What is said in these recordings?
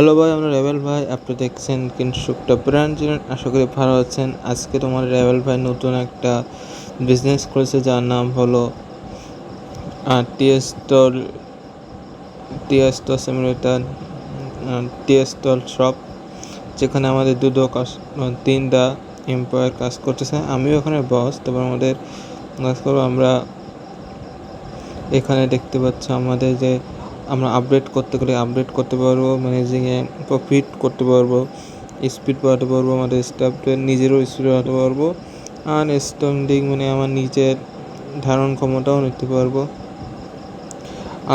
Hello ভাই, আমরা rebel ভাই। আপনি দেখছেন কিনসুকটা ব্র্যান্ড চ্যানেল আশা করি ভালো আছেন। আজকে তোমার রেবেল ভাই নতুন একটা বিজনেস করেছে যার নাম হলো টিএস্টল টিএস্টল সিমুলেটার টিএস্টল শপ যেখানে আমাদের দুটো কাজ তিনটা এমপ্লয়ার কাজ করতেছে। আমিও ওখানে বস তারপর আমাদের, কাজ করব আমরা। এখানে দেখতে পাচ্ছ আমাদের যে আমরা আপডেট করতে গেলে আপডেট করতে পারব ম্যানেজিংয়ে প্রফিট করতে পারব স্পিড বাড়াতে পারব, আমাদের স্টাফদের নিজেরও স্পিড বাড়াতে পারব আর স্ট্যান্ডিং মানে আমার নিজের ধারণ ক্ষমতাও নিতে পারব।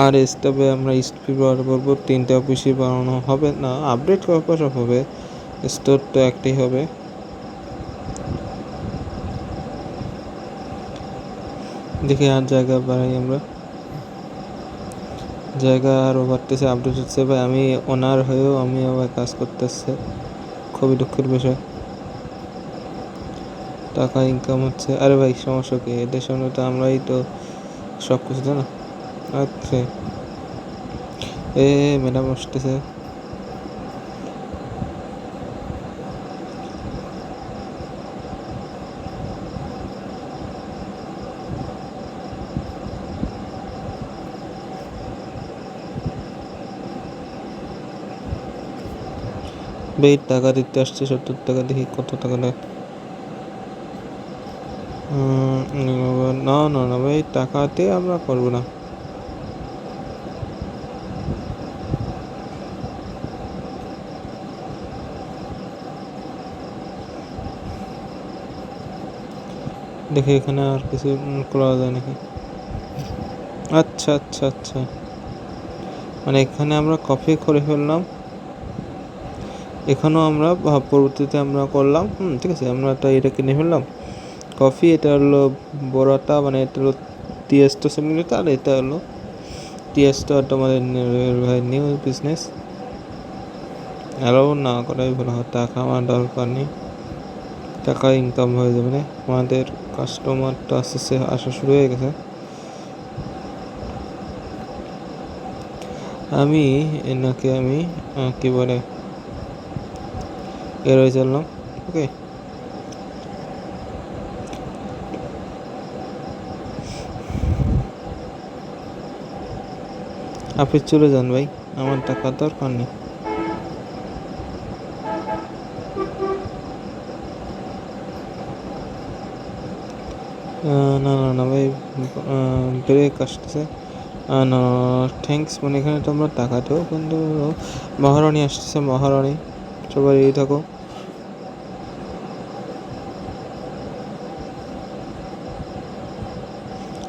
আর স্টাফে আমরা স্পিড বাড়াতে পারব, তিনটা অফিসে বাড়ানো হবে না আপডেট করার পর সব হবে স্টোর তো একটাই হবে। দেখি আর জায়গা বাড়াই আমরা। জায়গা আরও বাড়তেছে আপডেট হচ্ছে। ভাই, আমি ওনার হয়েও আমি আবার কাজ করতেছে। খুবই দুঃখের বিষয়। টাকা ইনকাম হচ্ছে। আরে ভাই, সমস্যা কি? এদের সঙ্গে তো আমরাই তো সব কিছু তাই না? আচ্ছা। এ ম্যাডাম আসতেছে। ভাই টাকা দিতে আসছে সত্তর টাকা দেখি কত টাকা উম, না না না ভাই টাকাতে আমরা করব না। দেখি এখানে আর কিছু করা যায় নাকি? আচ্ছা আচ্ছা আচ্ছা। মানে এখানে আমরা কফি করে ফেললাম। এখানেও আমরা পরবর্তীতে আমরা করলাম, হুম, ঠিক আছে, আমরা একটা এটা কিনে ফেললাম। কফি, এটা হলো বড়াটা মানে এটা হলো টিএসটো সেমিলিটা আর এটা হলো টিএসটো আমাদের নিউ বিজনেস অ্যালাউ না করাই ভালো হয়, টাকা আমার দরকার নেই। টাকা ইনকাম হয়ে যাবে না, আমাদের কাস্টমারটা আস্তে আস্তে আসা শুরু হয়ে গেছে। আমি, এনাকে আমি কী বলে এড়িয়ে চললাম ওকে। আপনি চলে যান ভাই, আমার টাকা দরকার নেই। না না না ভাই ব্রেক আসতেছে। না থ্যাঙ্কস মানে এখানে তোমরা টাকা দেও কিন্তু মহারানী আসতেছে, মহারানী। সবাই থাকো।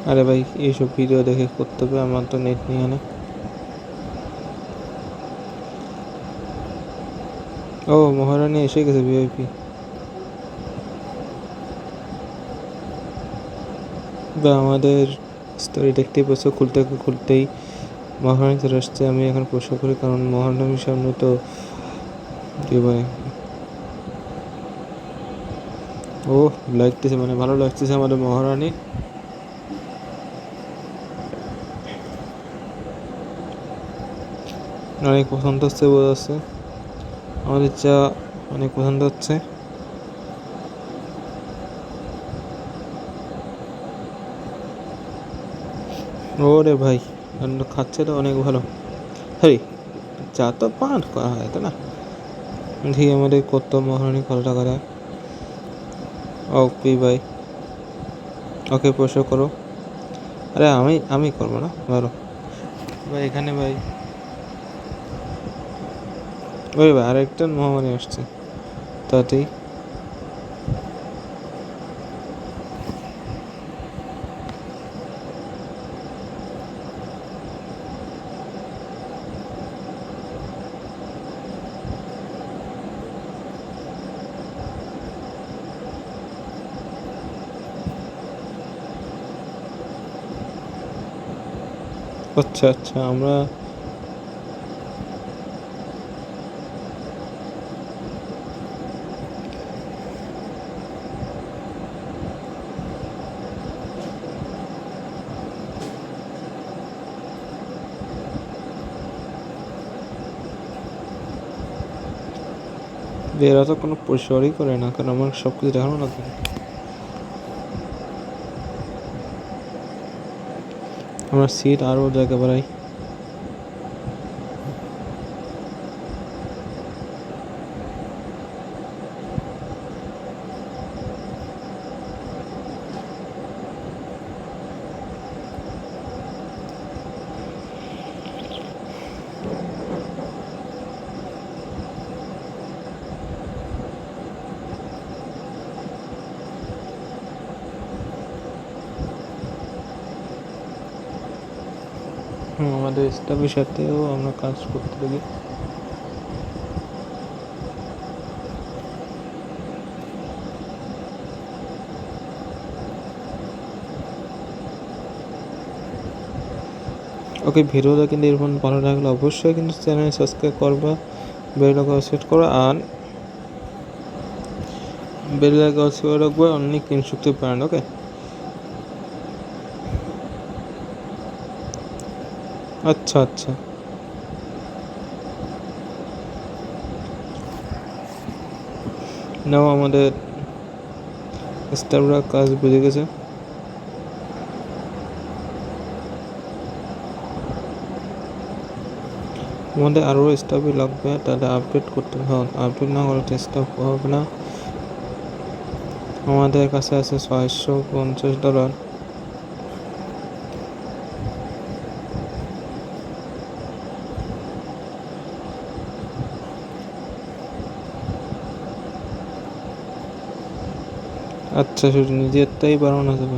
আরে ভাই, এইসব ভিডিও দেখে করতে হবে, আমার তো নেট নিয়ে না ও, মহারানী এসে গেছে ভিআইপি বা আমাদের স্টোরি দেখতেই পাচ্ছ, খুলতে খুলতেই মহারানী চলে আসছে, আমি এখন প্রশ্ন করি, কারণ মহারানীর সামনে তো বলে? ও লাগতেছে মানে ভালো লাগতেছে আমাদের মহারানী। অনেক পছন্দ হচ্ছে বোঝা যাচ্ছে আমাদের চা অনেক পছন্দ হচ্ছে। ওরে ভাই খাচ্ছে তো অনেক ভালো। হ্যাঁ চা তো পান করা হয়, তাই না? দেখি আমাদের কত মহারানী কলটা দেয় ওকে ভাই, ওকে পয়সা করো। আরে আমি আমি করব না? ভালো ভাই, এখানে ভাই ওই ভাই আরেকটা মহামারী আসছে। তাতেই। আচ্ছা আচ্ছা আমরা এরা তো কোনো পরিষেবারই করে না, কারণ আমার সব কিছু দেখানো লাগবে আমরা সিট আরও জায়গা বাড়াই। আমাদের স্টাফের সাথেও আমরা কাজ করতে পারি। ওকে ভিডিওটা কিন্তু এরকম ভালো লাগলে অবশ্যই কিন্তু চ্যানেল সাবস্ক্রাইব করবা বেল আইকন সেট করো, আর বেল আইকন সেট রাখবে, অনেক কিনশুক্তি পারেন ওকে আচ্ছা আচ্ছা। নাও আমাদের স্টাফরা কাজ বুঝে গেছে। আমাদের আরও স্টাফই লাগবে, তাহলে আপডেট করতে হবে। আপডেট না করলে স্টাফ হবে না। আমাদের কাছে আছে ছয়শো পঞ্চাশ ডলার আচ্ছা শুধু নিজেরটাই বাড়ানো যাবে।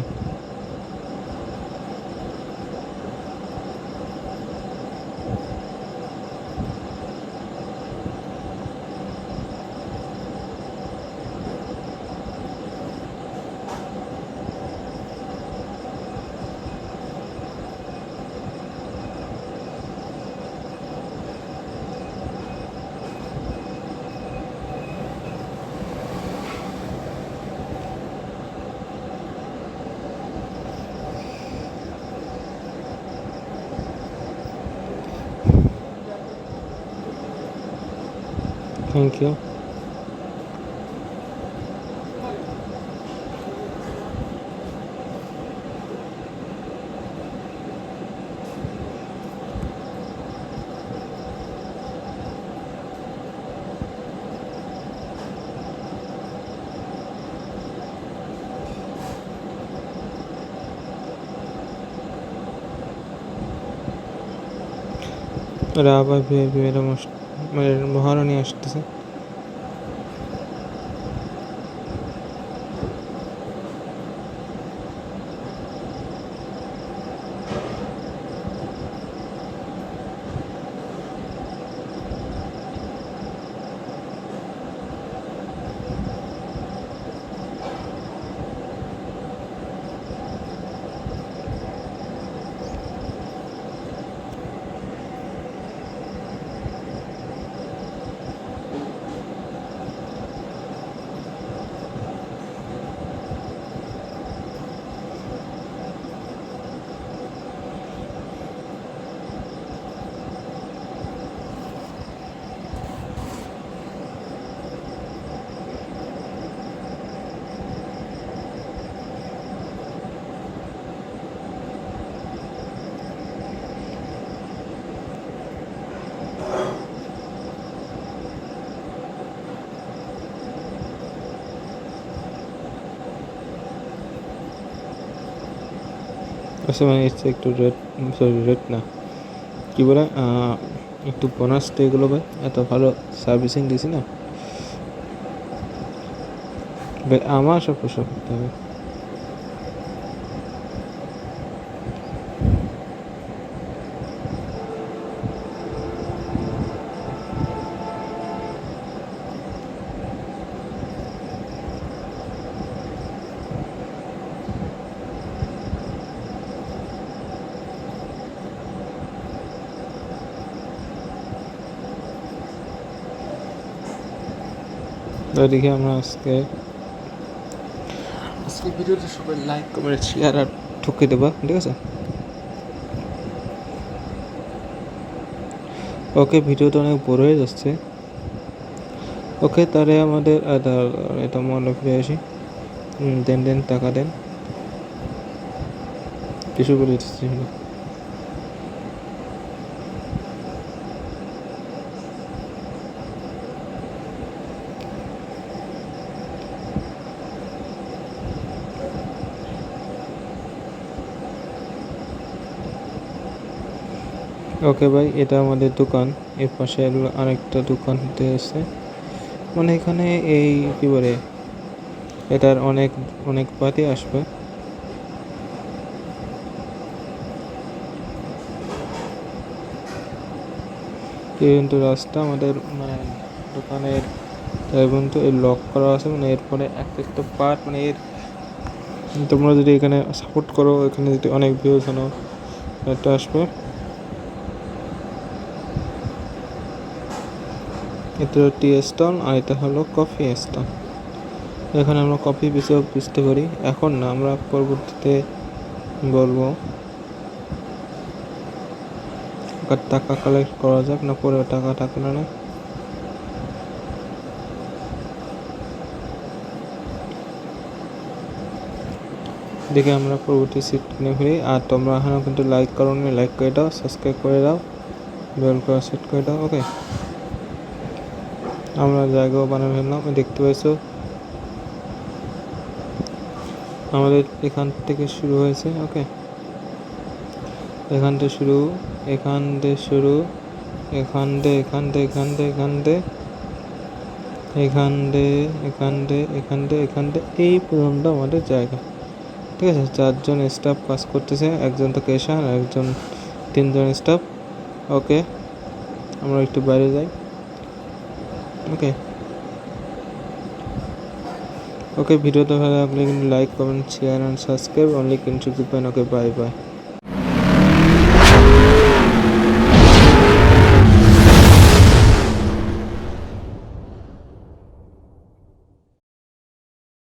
থ্যাংক ইউ ওরা আবার ভেবে ভেবে এরকম আস- মানে মহারানী আসতেছে। মানে এসছে একটু রেড সরি রেড না। কী বলে একটু বোনাস তো এগুলো ভাই, এত ভালো সার্ভিসিং দিছি না। আমার সব প্রশ্ন করতে হবে। তো দেখি আমরা আজকে আজকে ভিডিওটা সবাই লাইক কমেন্ট শেয়ার আর ঠুকে দেবা ঠিক আছে? ওকে ভিডিওটা অনেক বড় হয়ে যাচ্ছে। ওকে তাহলে আমাদের আধার এটা মনে ফিরে আসি। দেন দেন টাকা দেন। কিছু বলে দিচ্ছি। ওকে ভাই, এটা আমাদের দোকান। এর পাশে আরেকটা দোকান হতে আছে। মানে এখানে এই কি বলে, এটার অনেক অনেক পাতি আসবে। এই কিন্তু রাস্তা আমাদের মানে দোকানের এবং তো এর লক করা আছে। মানে এরপরে একটা একটা পার্ট মানে এর, তোমরা যদি এখানে সাপোর্ট করো, এখানে যদি অনেক ভিউজ আনো, এটা আসবে। এটা হলো টি স্টল আর এটা হলো কফি স্টল। এখানে আমরা কফি বেচেও বেচতে পারি। এখন না, আমরা পরবর্তীতে বলব। টাকা কালেক্ট করা যাক, না পরে টাকা টাকা না দেখে আমরা পরবর্তী সিট কিনে ফেলি আর তোমরা এখনও কিন্তু লাইক করো লাইক করে দাও সাবস্ক্রাইব করে দাও বেল করে সেট করে দাও ওকে আমরা জায়গাও বানিয়ে ফেললাম দেখতে পাইছো। আমাদের এখান থেকে শুরু হয়েছে, ওকে। এখান থেকে শুরু, এখান থেকে শুরু, এখান দিয়ে এখান থেকে এখান থেকে, এখান দিয়ে এখান দিয়ে এখান দিয়ে এখান দিয়ে এখান দিয়ে এই পর্যন্ত আমাদের জায়গা। ঠিক আছে, চারজন স্টাফ কাজ করতেছে, একজন তো কেশান একজন তিনজন স্টাফ ওকে। আমরা একটু বাইরে যাই। ওকে ওকে ভিডিওটা ভালো লাগলে কিন্তু like comment share and subscribe only কিন্তু ওকে বাই বাই